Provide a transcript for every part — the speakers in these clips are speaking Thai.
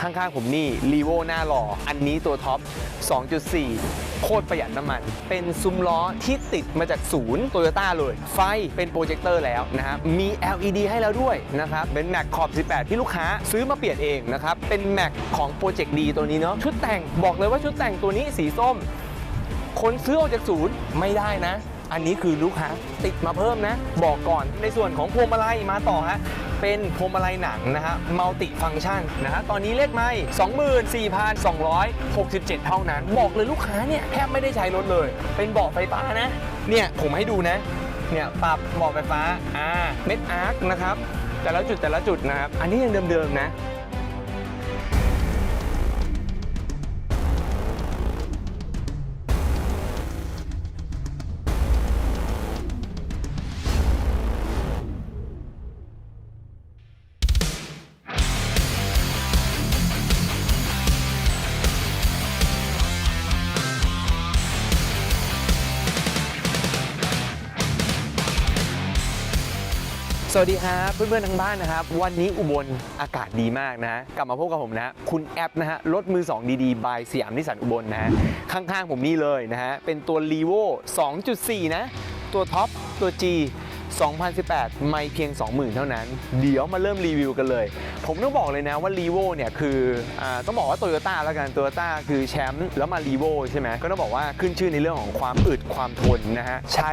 ข้างๆผมนี่รีโวหน้าหล่อ อันนี้ตัวท็อป 2.4 โคตรประหยัดน้ำมัน เป็นซุ้มล้อที่ติดมาจากศูนย์โตโยต้าเลย ไฟเป็นโปรเจคเตอร์แล้วนะครับมี LED ให้แล้วด้วยนะครับ เป็นแม็กขอบ 18 ที่ลูกค้าซื้อมาเปลี่ยนเองนะครับ เป็นแม็กของโปรเจกต์ดีตัวนี้เนาะ ชุดแต่งบอกเลยว่าชุดแต่งตัวนี้สีส้ม คนซื้อออกจากศูนย์ไม่ได้นะ อันนี้คือลูกค้าติดมาเพิ่มนะ บอกก่อนในส่วนของพวงมาลัยมาต่อฮะเป็นพวงมาลัยหนังนะฮะมัลติฟัง c t ชันนะฮะตอนนี้เลขไม่24,267 เท่านั้น บอกเลยลูกค้าเนี่ยแทบไม่ได้ใช้รถเลย เป็นเบาะไฟฟ้านะ เนี่ยผมให้ดูนะ เนี่ยปรับเบาะไฟฟ้าอ่าเม็ดอาร์คนะครับแต่ละจุดแต่ละจุดนะครับ อันนี้ยังเดิมๆนะ วัสดีครับเพื่อนๆทางบ้านนะครับ วันนี้อุบลอากาศดีมากนะกลับมาพบกับผมนะคุณแอปนะฮะรถมือ 2 ดีๆบายสยามนิสสันอุบลนะฮะข้างๆผมนี่เลยนะฮะเป็นตัว l ีโว2.4 นะ ตัวท็อปตัว G 2018 ไม่เพียง 20,000 เท่านั้น เดี๋ยวมาเริ่มรีวิวกันเลย ผมต้องบอกเลยนะว่า r ีโวเนี่ยคืออต้องบอกว่าโตโยต้าแล้วกันโตโยต้าคือแชมป์แล้วมา r ีโวใช่ไหมก็ต้องบอกว่าขึ้นชื่อในเรื่องของความอึดความทนนะฮะ ใช้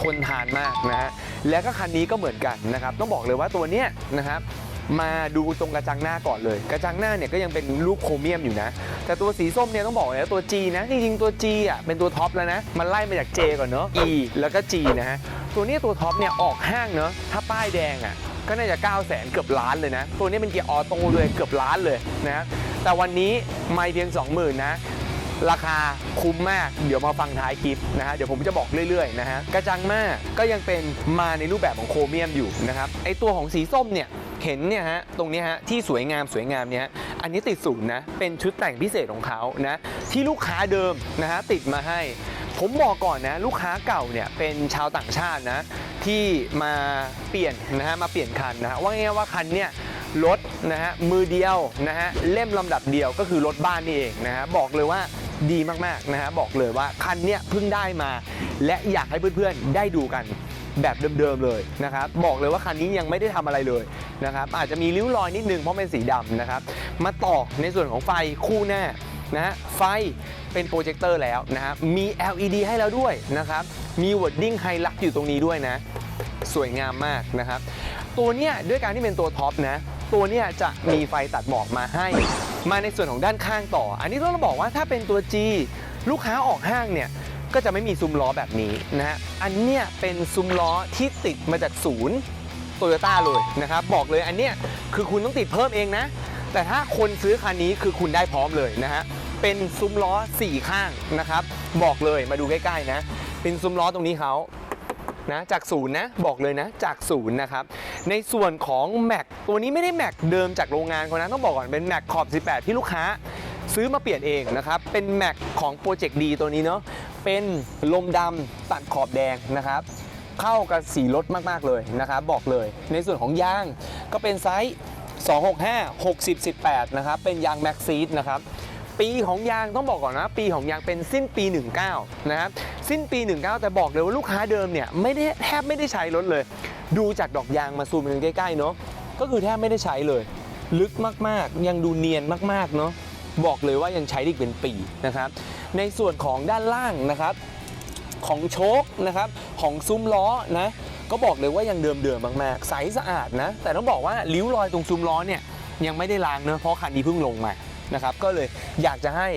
ทนทานมากนะฮะ และก็คันนี้ก็เหมือนกันนะครับ ต้องบอกเลยว่าตัวเนี้ยนะครับ มาดูตรงกระจังหน้าก่อนเลย กระจังหน้าเนี่ยก็ยังเป็นรูปโครเมียมอยู่นะ แต่ตัวสีส้มเนี่ยต้องบอกเลยตัว G นะ จริงๆตัว G อะเป็นตัวท็อปแล้วนะ มันไล่มาจาก J ก่อนเนอะ E แล้วก็ G นะฮะ ตัวนี้ตัวท็อปเนี่ยออกห้างเนอะถ้าป้ายแดงอะก็น่าจะ 9 0 0 0 0 0เกือบล้านเลยนะ ตัวนี้เป็นเกียร์ออโต้เลยเกือบล้านเลยนะ แต่วันนี้ไม่เพียง 20,000 นะ ราคาคุ้มมาก เดี๋ยวมาฟังท้ายคลิปนะฮะ เดี๋ยวผมจะบอกเรื่อยๆนะฮะ กระจังหน้าก็ยังเป็นมาในรูปแบบของโครเมียมอยู่นะครับ ไอตัวของสีส้มเนี่ย เห็นเนี่ยฮะตรงนี้ฮะที่สวยงามสวยงามเนี่ยอันนี้ติดศูนย์นะเป็นชุดแต่งพิเศษของเขานะที่ลูกค้าเดิมนะฮะติดมาให้ผมบอกก่อนนะลูกค้าเก่าเนี่ยเป็นชาวต่างชาตินะที่มาเปลี่ยนนะฮะมาเปลี่ยนคันนะฮะว่าไงว่าคันเนี่ยรถนะฮะมือเดียวนะฮะเล่มลำดับเดียวก็คือรถบ้านนี่เองนะฮะบอกเลยว่าดีมากๆนะฮะบอกเลยว่าคันเนี้ยเพิ่งได้มา และอยากให้เพื่อนๆได้ดูกัน แบบเดิมๆเลยนะครับบอกเลยว่าคันนี้ยังไม่ได้ทำอะไรเลยนะครับอาจจะมีริ้วรอยนิดนึงเพราะเป็นสีดำนะครับมาต่อในส่วนของไฟคู่หน้านะฮะไฟเป็นโปรเจคเตอร์แล้วนะครับมี LED ให้แล้วด้วยนะครับมีวอร์ดดิ้งไฮลักอยู่ตรงนี้ด้วยนะสวยงามมากนะครับตัวเนี้ยด้วยการที่เป็นตัวท็อปนะตัวเนี้ยจะมีไฟตัดหมอกมาให้ มาในส่วนของด้านข้างต่อ อันนี้ต้องบอกว่าถ้าเป็นตัว G ลูกค้าออกห้างเนี่ย ก็จะไม่มีซุ้มล้อแบบนี้นะฮะ อันเนี้ยเป็นซุ้มล้อที่ติดมาจากศูนย์โตโยต้าเลยนะครับ บอกเลยอันเนี้ยคือคุณต้องติดเพิ่มเองนะ แต่ถ้าคนซื้อคันนี้คือคุณได้พร้อมเลยนะฮะ เป็นซุ้มล้อ 4 ข้างนะครับ บอกเลยมาดูใกล้ๆนะ เป็นซุ้มล้อตรงนี้เขานะจากศูนย์นะบอกเลยนะจากศูนย์นะครับในส่วนของแม็กตัวนี้ไม่ได้แม็กเดิมจากโรงงานเขานะต้องบอกก่อนเป็นแม็กขอบ 18 ที่ลูกค้า ซื้อมาเปลี่ยนเองนะครับเป็นแม็กของโปรเจกต์ดีตัวนี้เนาะ เป็นลมดำตัดขอบแดงนะครับ เข้ากับสีรถมากๆเลยนะครับ บอกเลยในส่วนของยางก็เป็นไซส์ 265 60 18 นะครับ เป็นยางแม็กซีดนะครับปีของยางต้องบอกก่อนนะ ปีของยางเป็นสิ้นปี 19 นะครับ สิ้นปี 19 แต่บอกเลยว่าลูกค้าเดิมเนี่ยไม่ได้แทบไม่ได้ใช้รถเลย ดูจากดอกยางมาซูมกันใกล้ๆเนาะก็คือแทบไม่ได้ใช้เลย ลึกมากๆ ยังดูเนียนมากๆเนาะบอกเลยว่ายังใช้ได้อีกเป็นปีนะครับ ในส่วนของด้านล่างนะครับของโชคนะครับของซุ้มล้อนะก็บอกเลยว่ายังเดิมๆมากๆใสสะอาดนะ แต่ต้องบอกว่าริ้วรอยตรงซุ้มล้อเนี่ยยังไม่ได้ล้างเนอะเพราะคันนี้เพิ่งลงมานะครับก็เลยอยากจะให้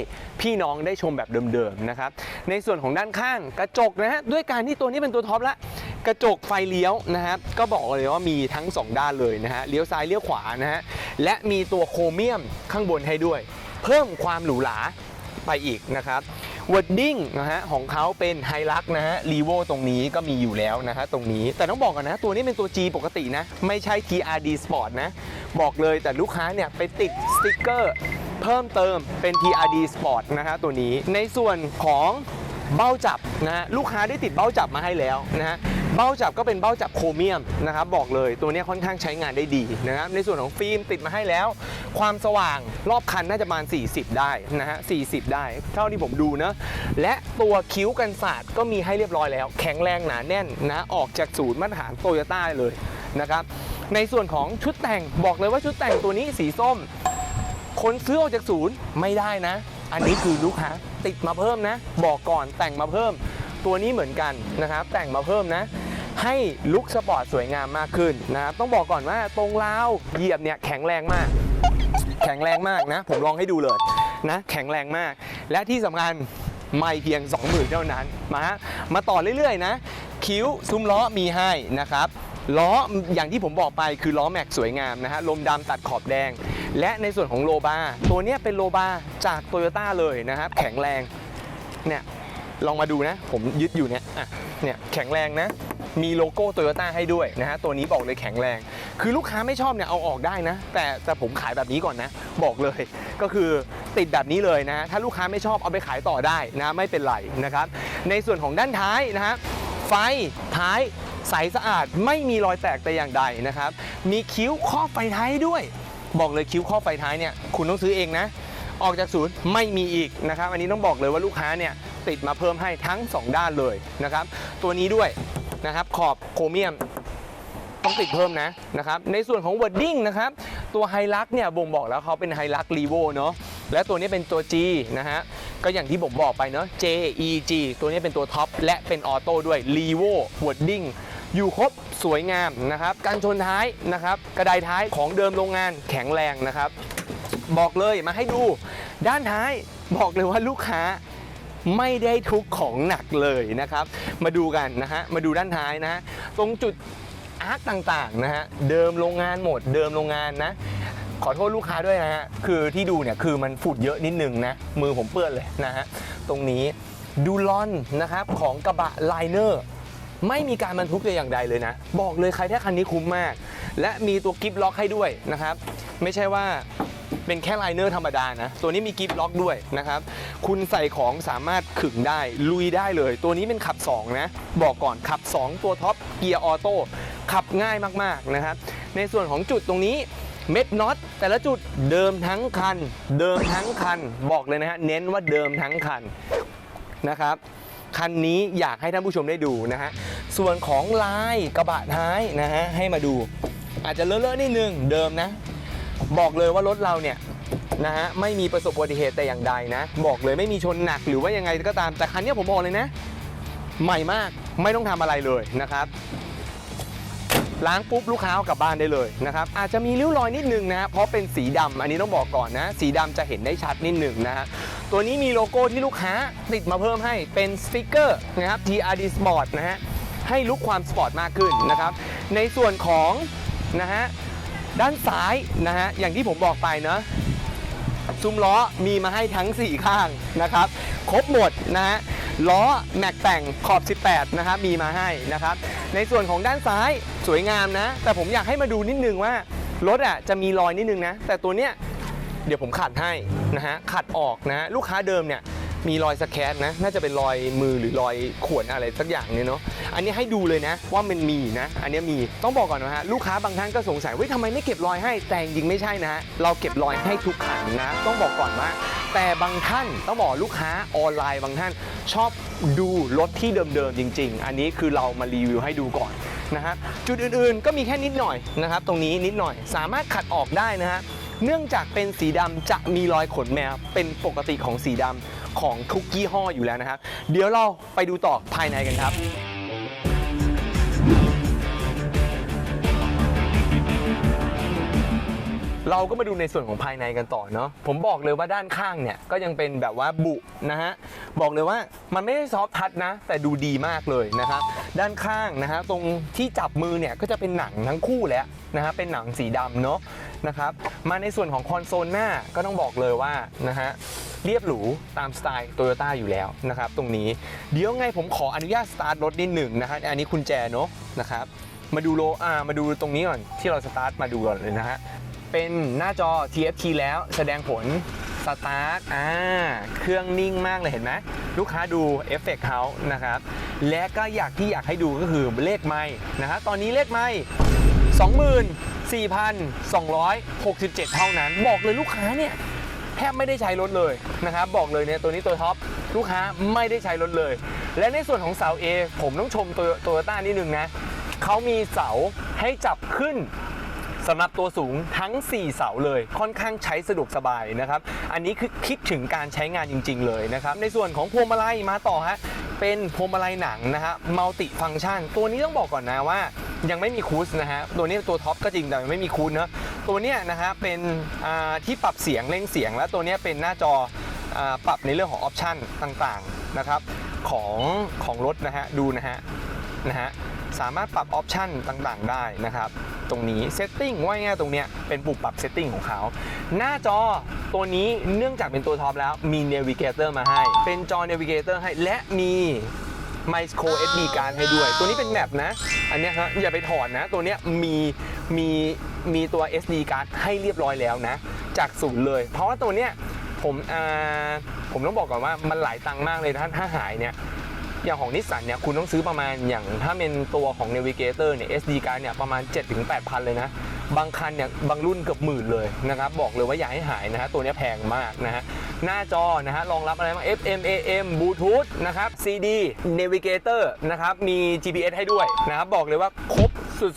พี่น้องได้ชมแบบเดิมๆนะครับในส่วนของด้านข้างกระจกนะฮะด้วยการที่ตัวนี้เป็นตัวท็อปละกระจกไฟเลี้ยวนะครับก็บอกเลยว่ามีทั้ง 2 ด้านเลยนะฮะเลี้ยวซ้ายเลี้ยวขวานะฮะและมีตัวโครเมียมข้างบนให้ด้วย เพิ่มความหรูหรา ไปอีกนะครับวอร์ดดิ้งนะฮะของเขาเป็นไฮลักนะฮะรีโวตรงนี้ก็มีอยู่แล้วนะฮะตรงนี้แต่ต้องบอกกันนะ ตัวนี้เป็นตัว G ปกตินะ ไม่ใช่ TRD Sport นะ บอกเลยแต่ลูกค้าเนี่ยไปติดสติกเกอร์เพิ่มเติมเป็น TRD Sport นะฮะตัวนี้ในส่วนของ เบ้าจับนะฮะลูกค้าได้ติดเบ้าจับมาให้แล้วนะฮะเบ้าจับก็เป็นเบ้าจับโครเมียมนะครับบอกเลยตัวนี้ค่อนข้างใช้งานได้ดีนะครับในส่วนของฟิล์มติดมาให้แล้ว ความสว่างรอบคันน่าจะประมาณ 40 ได้นะฮะ40 ได้ เท่าที่ผมดูนะและตัวคิ้วกันศาสตร์ก็มีให้เรียบร้อยแล้ว แข็งแรงหนาแน่นนะออกจากศูนย์มาตรฐานโตโยต้าเลยนะครับในส่วนของชุดแต่งบอกเลยว่าชุดแต่งตัวนี้สีส้ม คนซื้อออกจากศูนย์ไม่ได้นะ อันนี้คือลูกค้า ติดมาเพิ่มนะ บอกก่อนแต่งมาเพิ่ม ตัวนี้เหมือนกันนะครับ แต่งมาเพิ่มนะ ให้ลุคสปอร์ตสวยงามมากขึ้นนะครับต้องบอกก่อนว่าตรงราวเหยียบเนี่ยแข็งแรงมาก แข็งแรงมากนะ ผมลองให้ดูเลยนะ แข็งแรงมาก และที่สำคัญไม่เพียง 20,000เท่านั้นมาฮะมาต่อเรื่อยๆนะ คิ้วซุ้มล้อมีให้นะครับล้ออย่างที่ผมบอกไปคือล้อแม็กสวยงามนะฮะลมดำตัดขอบแดง และในส่วนของโลบาตัวนี้เป็นโลบาจากโตโยต้าเลยนะครับ แข็งแรงเนี่ยลองมาดูนะ ผมยึดอยู่เนี่ยอะเนี่ยแข็งแรงนะมีโลโก้โตโยต้าให้ด้วยนะฮะตัวนี้บอกเลยแข็งแรง คือลูกค้าไม่ชอบเนี่ยเอาออกได้นะ แต่แต่ผมขายแบบนี้ก่อนนะ บอกเลยก็คือติดแบบนี้เลยนะ ถ้าลูกค้าไม่ชอบเอาไปขายต่อได้นะไม่เป็นไรนะครับ ในส่วนของด้านท้ายนะฮะไฟท้ายใสสะอาดไม่มีรอยแตกแต่อย่างใดนะครับ มีคิ้วครอบไฟท้ายด้วย บอกเลยคิ้วครอไฟท้ายเนี่ยคุณต้องซื้อเองนะ ออกจากศูนย์ไม่มีอีกนะครับ อันนี้ต้องบอกเลยว่าลูกค้าเนี่ยติดมาเพิ่มให้ทั้ง 2 ด้านเลยนะครับ ตัวนี้ด้วยนะครับขอบโครเมียมต้องติดเพิ่มนะนะครับในส่วนของ wording นะครับตัวไฮลักเนี่ยบ่งบอกแล้วเขาเป็นไฮลักรีโวเนาะและตัวนี้เป็นตัว G นะฮะก็อย่างที่ผมบอกไปเนาะ J E G ตัวนี้เป็นตัวท็อปและเป็นออโต้ด้วย r e v o wording อยู่ครบสวยงามนะครับการชนท้ายนะครับกระไดท้ายของเดิมโรงงานแข็งแรงนะครับ บอกเลยมาให้ดูด้านท้ายบอกเลยว่าลูกค้าไม่ได้ทุกของหนักเลยนะครับ มาดูกันนะฮะมาดูด้านท้ายนะฮะตรงจุดอาร์คต่างๆนะฮะเดิมโรงงานหมด เดิมโรงงานนะ ขอโทษลูกค้าด้วยนะฮะคือที่ดูเนี่ยคือมันฝุ่นเยอะนิดนึงนะ มือผมเปื้อนเลยนะฮะตรงนี้ดูลอนนะครับของกระบะไลเนอร์ ไม่มีการบรรทุกแต่อย่างใดเลยนะ บอกเลยใครได้คันนี้คุ้มมาก และมีตัวกิฟล็อกให้ด้วยนะครับ ไม่ใช่ว่าเป็นแค่ไลเนอร์ธรรมดานะ ตัวนี้มีกิฟล็อกด้วยนะครับ คุณใส่ของสามารถขึงได้ลุยได้เลย ตัวนี้เป็นขับ 2 นะ บอกก่อนขับ 2 ตัวท็อปเกียร์ออโต้ขับง่ายมากๆนะครับ ในส่วนของจุดตรงนี้เม็ดน็อตแต่ละจุดเดิมทั้งคัน เดิมทั้งคัน บอกเลยนะฮะเน้นว่าเดิมทั้งคันนะครับ คันนี้อยากให้ท่านผู้ชมได้ดูนะฮะ ส่วนของลายกระบะท้ายนะฮะให้มาดู อาจจะเลอะๆนิดนึงเดิมนะ บอกเลยว่ารถเราเนี่ยนะฮะไม่มีประสบอุบัติเหตุแต่อย่างใดนะ บอกเลยไม่มีชนหนักหรือว่ายังไงก็ตามแต่คันนี้ผมบอกเลยนะ ใหม่มากไม่ต้องทำอะไรเลยนะครับ ล้างปุ๊บลูกค้าเอากลับบ้านได้เลยนะครับอาจจะมีริ้วรอยนิดนึงนะเพราะเป็นสีดำอันนี้ต้องบอกก่อนนะ สีดำจะเห็นได้ชัดนิดหนึ่งนะฮะตัวนี้มีโลโก้ที่ลูกค้าติดมาเพิ่มให้เป็นสติกเกอร์นะครับ TRD Sport นะฮะให้ลุกความสปอร์ตมากขึ้นนะครับ ในส่วนของนะฮะด้านซ้ายนะฮะอย่างที่ผมบอกไปเนาะ ซุ้มล้อมีมาให้ทั้ง 4 ข้างนะครับ ครบหมดนะฮะล้อแม็กแต่งขอบ 18 นะครับมีมาให้นะครับ ในส่วนของด้านซ้ายสวยงามนะ แต่ผมอยากให้มาดูนิดนึงว่ารถอะจะมีรอยนิดนึงนะ แต่ตัวเนี้ยเดี๋ยวผมขัดให้นะฮะขัดออกนะลูกค้าเดิมเนี่ย มีรอยสแครนะ น่าจะเป็นรอยมือหรือรอยข่วนอะไรสักอย่างเนี่ยเนาะ อันนี้ให้ดูเลยนะ ว่ามันมีนะ อันนี้มี ต้องบอกก่อนนะฮะ ลูกค้าบางท่านก็สงสัยเฮ้ยทำไมไม่เก็บรอยให้ แต่จริงไม่ใช่นะฮะ เราเก็บรอยให้ทุกคันนะ ต้องบอกก่อนว่า แต่บางท่านต้องบอกลูกค้าออนไลน์บางท่าน ชอบดูรถที่เดิมๆจริง ๆ อันนี้คือเรามารีวิวให้ดูก่อนนะฮะ จุดอื่นๆ ก็มีแค่นิดหน่อยนะครับ ตรงนี้นิดหน่อย สามารถขัดออกได้นะฮะ เนื่องจากเป็นสีดำจะมีรอยขนแมวเป็นปกติของสีดำ ของทุกยี่ห้ออยู่แล้วนะครับ เดี๋ยวเราไปดูต่อภายในกันครับ เราก็มาดูในส่วนของภายในกันต่อเนาะผมบอกเลยว่าด้านข้างเนี่ยก็ยังเป็นแบบว่าบุนะฮะบอกเลยว่ามันไม่ได้ซอฟต์ทัชนะ แต่ดูดีมากเลยนะครับด้านข้างนะฮะตรงที่จับมือเนี่ยก็จะเป็นหนังทั้งคู่แล้วนะฮะเป็นหนังสีดำเนาะนะครับมาในส่วนของคอนโซลหน้าก็ต้องบอกเลยว่านะฮะเรียบหรูตามสไตล์โตโยต้าอยู่แล้วนะครับตรงนี้เดี๋ยวไงผมขออนุญาตสตาร์ทรถนิดหนึ่งนะฮะอันนี้คุณแจเนาะนะครับมาดูโลอ่ามาดูตรงนี้ก่อนที่เราสตาร์ทมาดูก่อนเลยนะฮะ เป็นหน้าจอ TFT แล้วแสดงผลสตาร์ทอ่าเครื่องนิ่งมากเลยเห็นไหมลูกค้าดูเอฟเฟกเขานะครับและก็อยากที่อยากให้ดูก็คือเลขไม่นะครับตอนนี้เลขไม่24,267 เท่านั้น บอกเลยลูกค้าเนี่ยแทบไม่ได้ใช้รถเลยนะครับบอกเลยเนี่ยตัวนี้ตัวท็อปลูกค้าไม่ได้ใช้รถเลย และในส่วนของเสา A ผมต้องชมตัวโตโยต้านิดนึงนะเขามีเสาให้จับขึ้น สำหรับตัวสูงทั้ง 4 เสาเลย ค่อนข้างใช้สะดวกสบายนะครับ อันนี้คือคิดถึงการใช้งานจริง ๆ เลยนะครับ ในส่วนของพวงมาลัยมาต่อฮะเป็นพวงมาลัยหนังนะฮะมัลติฟัง c t ชัน ตัวนี้ต้องบอกก่อนนะว่ายังไม่มีคูสนะฮะ ตัวนี้ตัวท็อปก็จริงแต่ยังไม่มีคูสเนอะตัวเนี้ยนะฮะเป็นที่ปรับเสียงเร่งเสียง และตัวนี้เป็นหน้าจออปรับในเรื่องของออปชันต่างๆนะครับของของรถนะฮะดูนะฮะนะฮะสามารถปรับออปชันต่างๆได้นะครับ ตรงนี้เซตติ้งว่าง่ายตรงเนี้ยเป็นปุ่มปรับเซตติ้งของเขา หน้าจอตัวนี้เนื่องจากเป็นตัวท็อปแล้วมี Navigator มาให้ เป็นจอ Navigator ให้และมี Micro SD card ให้ด้วย ตัวนี้เป็นแมปนะ อันนี้ฮะอย่าไปถอดนะ ตัวนี้มีมีมีตัว SD card ให้เรียบร้อยแล้วนะ จากศูนย์เลย เพราะว่าตัวเนี้ยผมอ่าผมต้องบอกก่อนว่ามันหลายตังค์มากเลยถ้าถ้าหายเนี่ย อย่างของนิสสันเนี่ยคุณต้องซื้อประมาณอย่างถ้าเป็นตัวของ Navigator เนี่ย SD card เนี่ยประมาณ 7-8,000 เลยนะ บางคันเนี่ยบางรุ่นเกือบหมื่นเลยนะครับ บอกเลยว่าอย่าให้หายนะฮะตัวนี้แพงมากนะฮะหน้าจอนะฮะรองรับอะไรบ้าง FM AM Bluetooth นะครับ CD Navigator นะครับ มี GPS ให้ด้วยนะครับ บอกเลยว่าครบ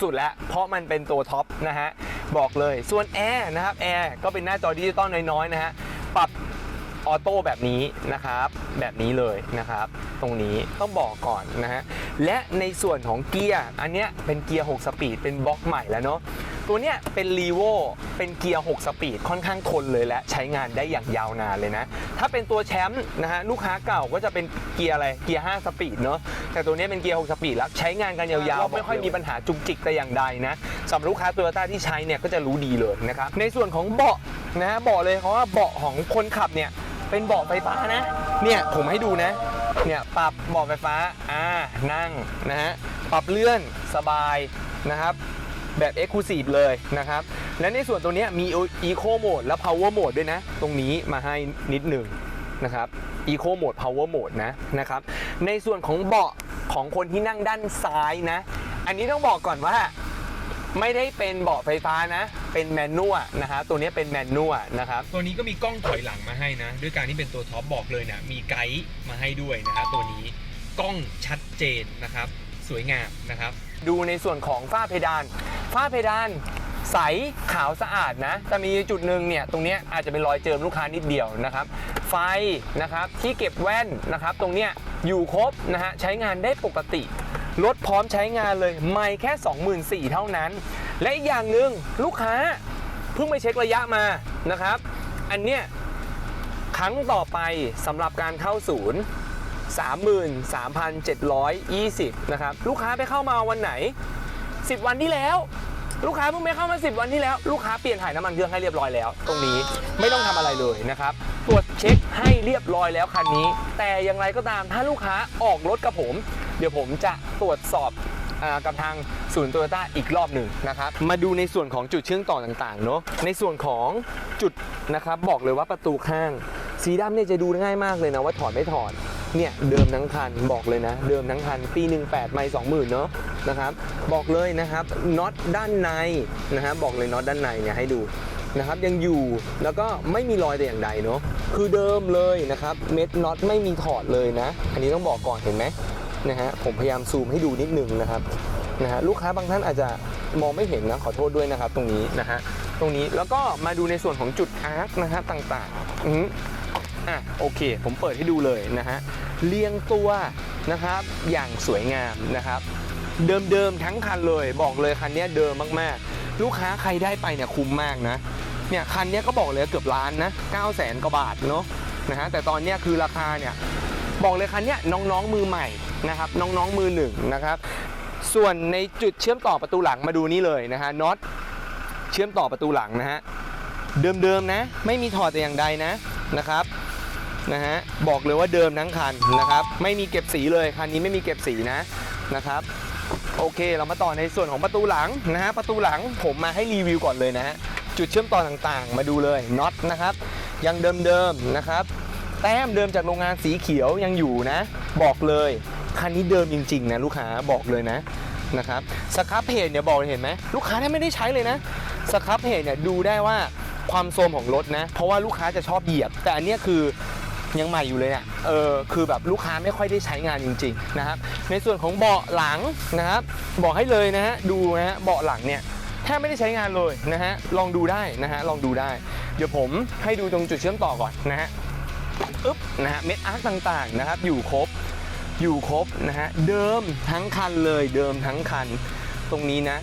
สุดๆ แล้ว เพราะมันเป็นตัวท็อปนะฮะบอกเลยส่วนแอร์นะครับแอร์ก็เป็นหน้าจอดิจิตอลน้อยๆนะฮะปรับ ออโต้แบบนี้นะครับ แบบนี้เลยนะครับ ตรงนี้ต้องบอกก่อนนะฮะ และในส่วนของเกียร์อันเนี้ยเป็นเกียร์ 6 สปีด เป็นบล็อกใหม่แล้วเนาะตัวเนี้ยเป็นรีโวเป็นเกียร์ 6 สปีด ค่อนข้างทนเลยและใช้งานได้อย่างยาวนานเลยนะ ถ้าเป็นตัวแชมป์นะฮะลูกค้าเก่าก็จะเป็นเกียร์อะไร เกียร์ 5 สปีดเนาะ แต่ตัวเนี้ยเป็นเกียร์ 6 สปีดแล้วใช้งานกันยาวๆ ไม่ค่อยมีปัญหาจุกจิกแต่อย่างใดนะสำหรับลูกค้าโตโยต้าที่ใช้เนี่ยก็จะรู้ดีเลยนะครับ ในส่วนของเบาะนะฮะบอกเลยเพราะว่าเบาะของคนขับเนี่ย เป็นเบาะไฟฟ้านะ เนี่ยผมให้ดูนะ เนี่ยปรับเบาะไฟฟ้า อ่า นั่งนะฮะ ปรับเลื่อนสบายนะครับ แบบ Exclusive เลยนะครับ และในส่วนตรงนี้มี Eco Mode และ Power Mode ด้วยนะ ตรงนี้มาให้นิดหนึ่งนะครับ Eco Mode Power Mode นะนะครับ ในส่วนของเบาะของคนที่นั่งด้านซ้ายนะ อันนี้ต้องบอกก่อนว่า ไม่ได้เป็นเบาะไฟฟ้านะ เป็นแมนนวลนะครับตัวนี้เป็นแมนนวลนะครับตัวนี้ก็มีกล้องถอยหลังมาให้นะ ด้วยการที่เป็นตัวท็อปบอกเลยนะมีไกด์มาให้ด้วยนะครับตัวนี้กล้องชัดเจนนะครับ สวยงามนะครับ ดูในส่วนของฝ้าเพดาน ฝ้าเพดานใสขาวสะอาดนะ แต่มีจุดหนึ่งเนี่ยตรงเนี้ยอาจจะเป็นรอยเจิมลูกค้านิดเดียวนะครับ ไฟนะครับที่เก็บแว่นนะครับ ตรงเนี้ยอยู่ครบนะฮะใช้งานได้ปกติ รถพร้อมใช้งานเลยไม่แค่ 24,000เท่านั้น และอีกอย่างหนึ่งลูกค้าเพิ่งไปเช็คระยะมานะครับ อันเนี้ยครั้งต่อไปสำหรับการเข้าศูนย์33,720 นะครับ ลูกค้าไปเข้ามาวันไหน 10 วันที่แล้ว ลูกค้าเพิ่งไปเข้ามา 10 วันที่แล้ว ลูกค้าเปลี่ยนถ่ายน้ำมันเครื่องให้เรียบร้อยแล้ว ตรงนี้ไม่ต้องทำอะไรเลยนะครับ ตรวจเช็คให้เรียบร้อยแล้วคันนี้ แต่อย่างไรก็ตามถ้าลูกค้าออกรถกับผม เดี๋ยวผมจะตรวจสอบกับทางศูนย์โตโยต้าอีกรอบหนึ่งนะครับ มาดูในส่วนของจุดเชื่อมต่อต่างๆเนาะในส่วนของจุดนะครับบอกเลยว่าประตูข้าง สีดำเนี่ยจะดูง่ายมากเลยนะว่าถอดไม่ถอดเนี่ยเดิมทั้งคันบอกเลยนะ เดิมทั้งคันปี 18 ไม่20,000 เนาะนะครับบอกเลยนะครับน็อตด้านในนะครับบอกเลยน็อตด้านในเนี่ยให้ดูนะครับยังอยู่แล้วก็ไม่มีรอยแต่อย่างใดเนาะคือเดิมเลยนะครับเม็ดน็อตไม่มีถอดเลยนะ อันนี้ต้องบอกก่อนเห็นไหม นะฮะผมพยายามซูมให้ดูนิดนึงนะครับนะฮะลูกค้าบางท่านอาจจะมองไม่เห็นนะขอโทษด้วยนะครับ ตรงนี้นะฮะตรงนี้แล้วก็มาดูในส่วนของจุดอาร์คนะฮะต่างๆอืออะโอเค ผมเปิดให้ดูเลยนะฮะเรียงตัวนะครับอย่างสวยงามนะครับเดิมๆทั้งคันเลยบอกเลยคันนี้เดิมมากๆ ลูกค้าใครได้ไปเนี่ยคุ้มมากนะเนี่ยคันนี้ก็บอกเลยเกือบล้านนะ9 0 0 0 0 0กว่าบาทเนาะนะฮะแต่ตอนนี้คือราคาเนี่ย บอกเลยคันนี้น้องๆมือใหม่นะครับน้องๆมือหนึ่งนะครับส่วนในจุดเชื่อมต่อประตูหลังมาดูนี่เลยนะฮะน็อตเชื่อมต่อประตูหลังนะฮะเดิมๆนะ ไม่มีถอดแต่อย่างใดนะนะครับนะฮะบอกเลยว่าเดิมทั้งคันนะครับ ไม่มีเก็บสีเลยคันนี้ไม่มีเก็บสีนะนะครับโอเคเรามาต่อในส่วนของประตูหลังนะฮะประตูหลังผมมาให้รีวิวก่อนเลยนะฮะจุดเชื่อมต่อต่างๆ มาดูเลยน็อตนะครับยังเดิมๆนะครับ แต้มเดิมจากโรงงานสีเขียวยังอยู่นะ บอกเลยคันนี้เดิมจริงๆนะลูกค้าบอกเลยนะนะครับสครับเพจเนี่ยบอกเลยเห็นไหมลูกค้าเนี่ยไม่ได้ใช้เลยนะสครับเพจเนี่ยดูได้ว่าความโทรมของรถนะ เพราะว่าลูกค้าจะชอบเหยียบ แต่อันนี้คือยังใหม่อยู่เลยอะเออคือแบบลูกค้าไม่ค่อยได้ใช้งานจริงๆนะครับในส่วนของเบาะหลังนะครับบอกให้เลยนะฮะดูนะฮะเบาะหลังเนี่ยแทบไม่ได้ใช้งานเลยนะฮะลองดูได้นะฮะลองดูได้ เดี๋ยวผมให้ดูตรงจุดเชื่อมต่อก่อนนะฮะ อึ๊บนะฮะเม็ดอาร์คต่างๆนะครับอยู่ครบอยู่ครบนะฮะเดิมทั้งคันเลยเดิมทั้งคันตรงนี้นะ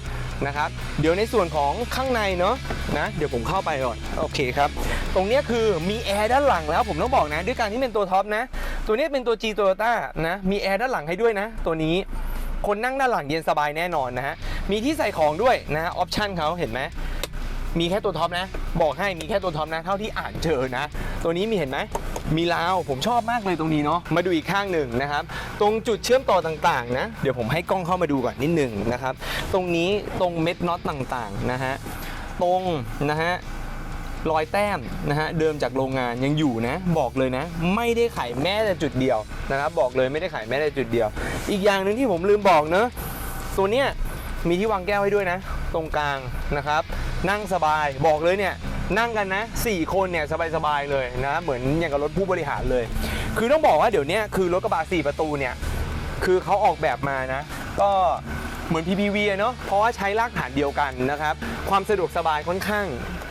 นะครับเดี๋ยวในส่วนของข้างในเนาะนะเดี๋ยวผมเข้าไปก่อนโอเคครับตรงเนี้ยคือมีแอร์ด้านหลังแล้วผมต้องบอกนะด้วยการที่เป็นตัวท็อปนะตัวนี้เป็นตัว G Toyota นะมีแอร์ด้านหลังให้ด้วยนะ ตัวนี้คนนั่งด้านหลังเย็นสบายแน่นอนนะฮะมีที่ใส่ของด้วยนะออปชั่นเขาเห็นไหม มีแค่ตัวท็อปนะ บอกให้มีแค่ตัวท็อปนะ เท่าที่อ่านเจอนะ ตัวนี้มีเห็นไหมมีราวผมชอบมากเลยตรงนี้เนาะมาดูอีกข้างหนึ่งนะครับ ตรงจุดเชื่อมต่อต่างๆนะ เดี๋ยวผมให้กล้องเข้ามาดูก่อนนิดหนึ่งนะครับ ตรงนี้ตรงเม็ดน็อตต่างๆนะฮะตรงนะฮะรอยแต้มนะฮะเดิมจากโรงงานยังอยู่นะ บอกเลยนะ ไม่ได้ไขแม้แต่จุดเดียวนะครับบอกเลยไม่ได้ไขแม้แต่จุดเดียว อีกอย่างหนึ่งที่ผมลืมบอกเนอะตัวเนี้ย มีที่วางแก้วให้ด้วยนะ ตรงกลางนะครับ นั่งสบายบอกเลยเนี่ยนั่งกันนะ 4 คนเนี่ยสบายๆเลยนะเหมือนอย่างกับรถผู้บริหารเลย คือต้องบอกว่าเดี๋ยวนี้คือรถกระบะ4ประตูเนี่ยคือเขาออกแบบมานะ ก็เหมือน PPV เนาะเพราะว่าใช้รากฐานเดียวกันนะครับ ความสะดวกสบายค่อนข้าง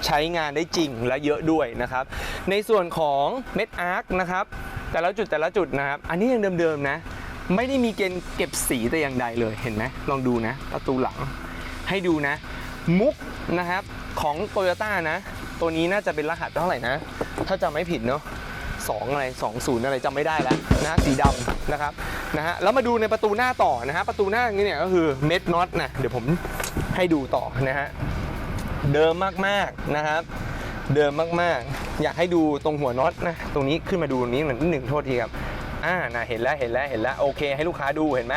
ใช้งานได้จริงและเยอะด้วยนะครับ ในส่วนของเม็ดอาร์คนะครับแต่ละจุดแต่ละจุดนะครับ อันนี้ยังเดิมๆนะ ไม่ได้มีเกณฑ์เก็บสีแต่อย่างใดเลยเห็นไหมลองดูนะ ประตูหลังให้ดูนะ มุกนะครับของ t o y ยต้านะ ตัวนี้น่าจะเป็นรหัสเท่าไหร่นะ ถ้าจำไม่ผิดเนาะสองอะไรสองศูนย์อะไรจำไม่ได้แล้วนะสีดำนะครับนะฮะแล้วมาดูในประตูหน้าต่อนะฮะประตูหน้าอย่างนี้เนี่ยก็คือเม็ดน็อตนะเดี๋ยวผมให้ดูต่อนะฮะเดิมมากๆนะครับ เดิมมากๆ อยากให้ดูตรงหัวน็อตนะตรงนี้ขึ้นมาดูตรงนี้เหมือนหนึ่งโทษทีครับ อ่านะเห็นแล้วเห็นแล้วเห็นแล้วโอเค ให้ลูกค้าดูเห็นไหม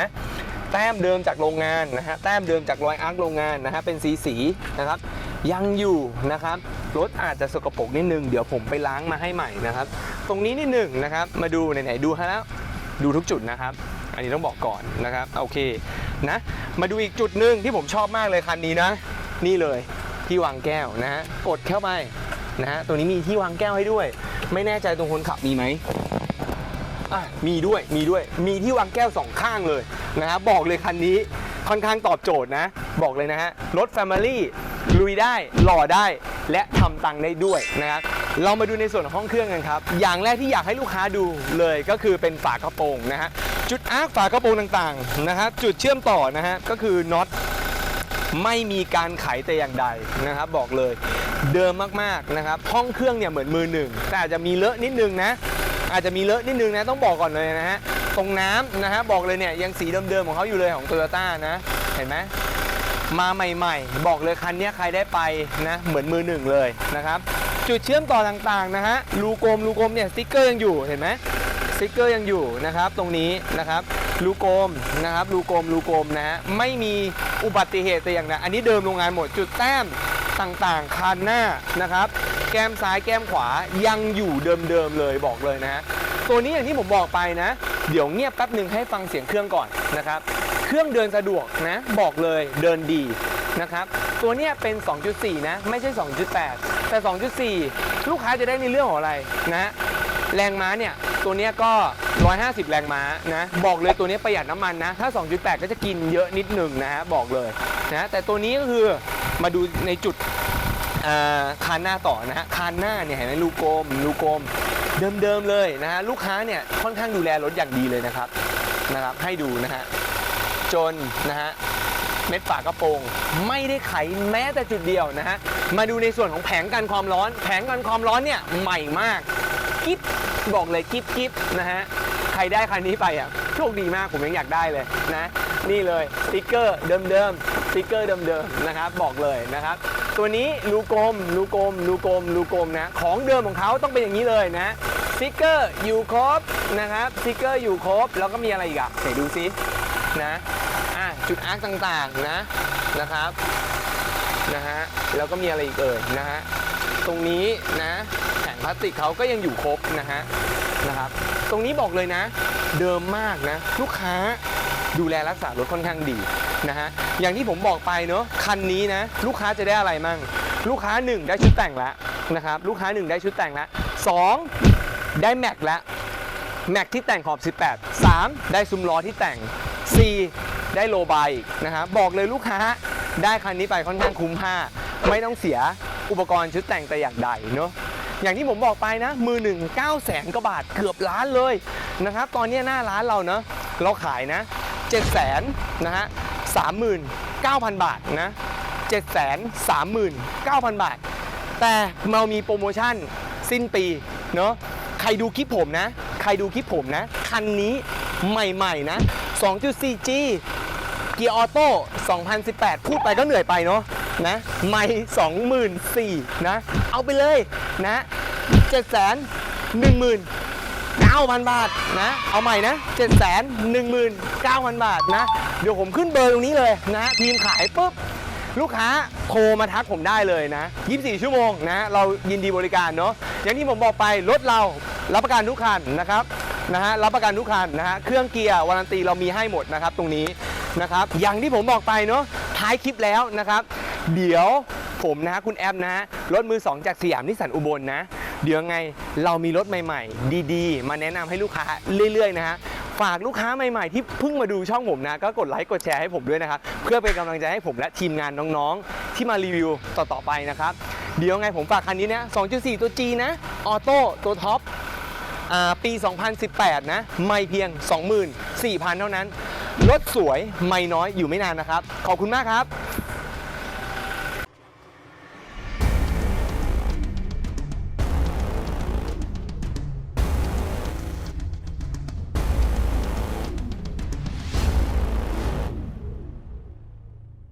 แต้มเดิมจากโรงงานนะฮะแต้มเดิมจากรอยอาร์คโรงงานนะฮะเป็นสีสีนะครับ ยังอยู่นะครับรถอาจจะสกปรกนิดนึงเดี๋ยวผมไปล้างมาให้ใหม่นะครับ ตรงนี้นิดหนึ่งนะครับ มาดูไหนๆดูให้แล้วดูทุกจุดนะครับ อันนี้ต้องบอกก่อนนะครับโอเคนะ มาดูอีกจุดหนึ่งที่ผมชอบมากเลยคันนี้นะ นี่เลยที่วางแก้วนะฮะกดเข้าไปนะฮะตัวนี้มีที่วางแก้วให้ด้วย ไม่แน่ใจตรงคนขับมีไหม อะมีด้วยมีด้วยมีที่วางแก้วสองข้างเลยนะครับบอกเลยคันนี้ค่อนข้างตอบโจทย์นะ บอกเลยนะฮะรถ Family ลุยได้หล่อได้และทำตังค์ได้ด้วยนะครับเรามาดูในส่วนของห้องเครื่องกันครับ อย่างแรกที่อยากให้ลูกค้าดูเลยก็คือเป็นฝากระโปรงนะฮะจุดอาร์คฝากระโปรงต่างๆนะครับจุดเชื่อมต่อนะฮะก็คือน็อตไม่มีการไขแต่อย่างใดนะครับ บอกเลยเดิมมากๆนะครับ ห้องเครื่องเนี่ยเหมือนมือหนึ่งแต่อาจจะมีเลอะนิดนึงนะ อาจจะมีเลอะนิดนึงนะต้องบอกก่อนเลยนะฮะตรงน้ำนะฮะบอกเลยเนี่ยยังสีเดิมๆของเขาอยู่เลยของโตโยต้านะ เห็นไหมมาใหม่ๆ บอกเลยคันนี้ใครได้ไปนะเหมือนมือหนึ่งเลยนะครับจุดเชื่อมต่อต่างๆนะฮะรูกลมรูกลมเนี่ยสติ๊กเกอร์ยังอยู่เห็นไหมสติ๊กเกอร์ยังอยู่นะครับตรงนี้นะครับรูโกมนะครับรูโกมรูโกมนะฮะไม่มีอุบัติเหตุแต่อย่างใดอันนี้เดิมโรงงานหมดจุดแต้มต่างๆคันหน้านะครับ แก้มซ้ายแก้มขวายังอยู่เดิมๆเลยบอกเลยนะฮะตัวนี้อย่างที่ผมบอกไปนะ เดี๋ยวเงียบแป๊บหนึ่งให้ฟังเสียงเครื่องก่อนนะครับ เครื่องเดินสะดวกนะ บอกเลยเดินดีนะครับ ตัวนี้เป็น 2.4 นะ ไม่ใช่ 2.8 แต่ 2.4 ลูกค้าจะได้ในเรื่องของอะไรนะแรงม้าเนี่ยตัวนี้ก็ 150 แรงม้านะบอกเลยตัวนี้ประหยัดน้ำมันนะ ถ้า 2.8 ก็จะกินเยอะนิดหนึ่งนะฮะบอกเลยนะแต่ตัวนี้ก็คือมาดูในจุด คานหน้าต่อนะฮะคานหน้าเนี่ยเห็นไหมลูกกลมลูกกลมเดิมๆเลยนะฮะลูกค้าเนี่ยค่อนข้างดูแลรถอย่างดีเลยนะครับนะครับ ให้ดูนะฮะจนนะฮะเม็ดฝากระโปรงไม่ได้ไขแม้แต่จุดเดียวนะฮะมาดูในส่วนของแผงกันความร้อน แผงกันความร้อนเนี่ยใหม่มากกิ๊บบอกเลยกิ๊บกิ๊บนะฮะใครได้คันนี้ไปอะโชคดีมากผมยังอยากได้เลยนะ นี่เลยสติ๊กเกอร์เดิมๆสติ๊กเกอร์เดิมๆนะครับบอกเลยนะครับ ตัวนี้ลูกลมลูกลมลูกลมลูกลมนะ ของเดิมของเขาต้องเป็นอย่างนี้เลยนะสติ๊กเกอร์อยู่ครบนะครับสติ๊กเกอร์อยู่ครบ แล้วก็มีอะไรอีกอะไหนดูซินะอะจุดอาร์คต่างๆนะนะครับนะฮะแล้วก็มีอะไรอีกเอ่ยนะฮะตรงนี้นะแผงพลาสติกเขาก็ยังอยู่ครบนะฮะนะครับตรงนี้บอกเลยนะ เดิมมากนะ ลูกค้าดูแลรักษารถค่อนข้างดี นะฮะอย่างที่ผมบอกไปเนาะคันนี้นะลูกค้าจะได้อะไรมั่งลูกค้า 1 ได้ชุดแต่งแล้วนะครับลูกค้า 1 ได้ชุดแต่งแล้ว2ได้แม็กแล้วแม็กที่แต่งขอบ 18 3 ได้ซุ้มล้อที่แต่ง 4 ได้โลบายนะครับบอกเลยลูกค้าได้คันนี้ไปค่อนข้างคุ้มค่าไม่ต้องเสียอุปกรณ์ชุดแต่งแต่อย่างใดเนาะอย่างที่ผมบอกไปนะ มือหนึ่ง9แสนกว่าบาทเกือบล้านเลยนะครับ ตอนนี้หน้าร้านเราเนาะเราขายนะ7แสนนะฮะ 39,000 บาทนะ7แสน39,000 บาท แต่เรามีโปรโมชั่นสิ้นปีเนาะใครดูคลิปผมนะ ใครดูคลิปผมนะ คันนี้ใหม่ๆนะ 2.4G เกียร์ออโต้ 2018 พูดไปก็เหนื่อยไปเนาะนะ ไม่24,000นะ เอาไปเลยนะ 7 1 1 0 9,000 บาทนะ เอาใหม่นะ 7 1 9 0 0 0 บาทนะ เดี๋ยวผมขึ้นเบอร์ตรงนี้เลยนะ ทีมขายปุ๊บลูกค้าโทรมาทักผมได้เลยนะ 24 ชั่วโมงนะ เรายินดีบริการเนาะ อย่างที่ผมบอกไป รถเรารับประกันทุกคันนะครับ นะฮะ รับประกันทุกคันนะฮะ เครื่องเกียร์วารันตีเรามีให้หมดนะครับตรงนี้นะครับ อย่างที่ผมบอกไปเนาะ ท้ายคลิปแล้วนะครับ เดี๋ยวผมนะฮะคุณแอมนะฮะ รถมือ 2 จากสยามนิสสันอุบลนะ เดี๋ยวไงเรามีรถใหม่ๆ ดีๆ มาแนะนำให้ลูกค้าเรื่อยๆนะฮะฝากลูกค้าใหม่ๆที่เพิ่งมาดูช่องผมนะ ก็กดไลค์กดแชร์ให้ผมด้วยนะครับ เพื่อเป็นกำลังใจให้ผมและทีมงานน้องๆ ที่มารีวิวต่อๆไปนะครับ เดี๋ยวไงผมฝากคันนี้นะ 2.4 ตัว G นะ ออโต้ตัวท็อปปี 2018 นะ ไม่เพียง 24,000 เท่านั้น รถสวยไม่น้อยอยู่ไม่นานนะครับ ขอบคุณมากครับ